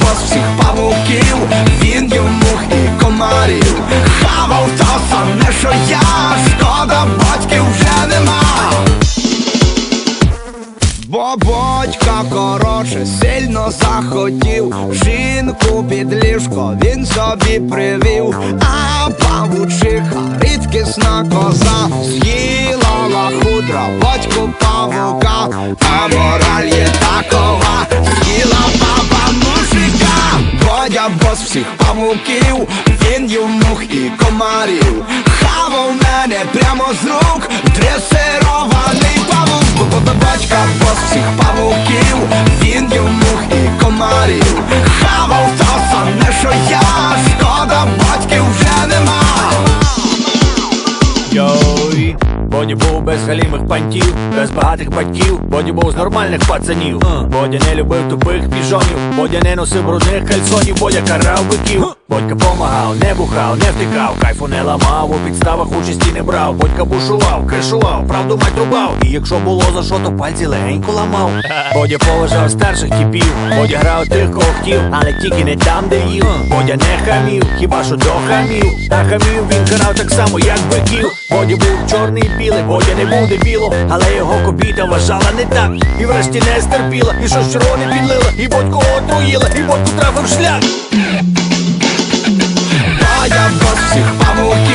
бос всіх павуків, він мух і комарів. Хавав то саме, що я, шкода батьків вже нема. Бо батька коротше сильно захотів. Жінку під ліжко він собі привів, а павучиха рідкісна коза. З'їла лахудра, батьку павука, а мораль є такова, павуків, він їв мух і комарів, хавав мене прямо з рук, дресирований павук, бо батька бос всіх павуків, він їв мух і комарів, хавав то саме, що я, шкода батьків вже нема. Йой, Боді був без халімих пантів, без багатих батьків, Боді був з нормальних пацанів. Бодя не любив тупих піжонів, Бодя не носив брудних кальсонів, Бодя карав биків. Бодька помагав, не бухав, не втикав, кайфу не ламав, у підставах участі не брав. Бодька бушував, кришував, правду мать рубав. І якщо було за що, то пальці легенько ламав. Бодя поважав старших типів, Бодя грав тих, кого хотів, але тільки не там, де їв. Бодя не хамів, хіба що до хамів. А хамів він карав так само, як биків. Боді був чорний і білий, Бодя не був дебілом, але його кобіта вважала не так. І врешті не стерпіла, і щось червоне підлила, і бодьку отруїла, і бодьку трафив шлях. А я бос всіх павуків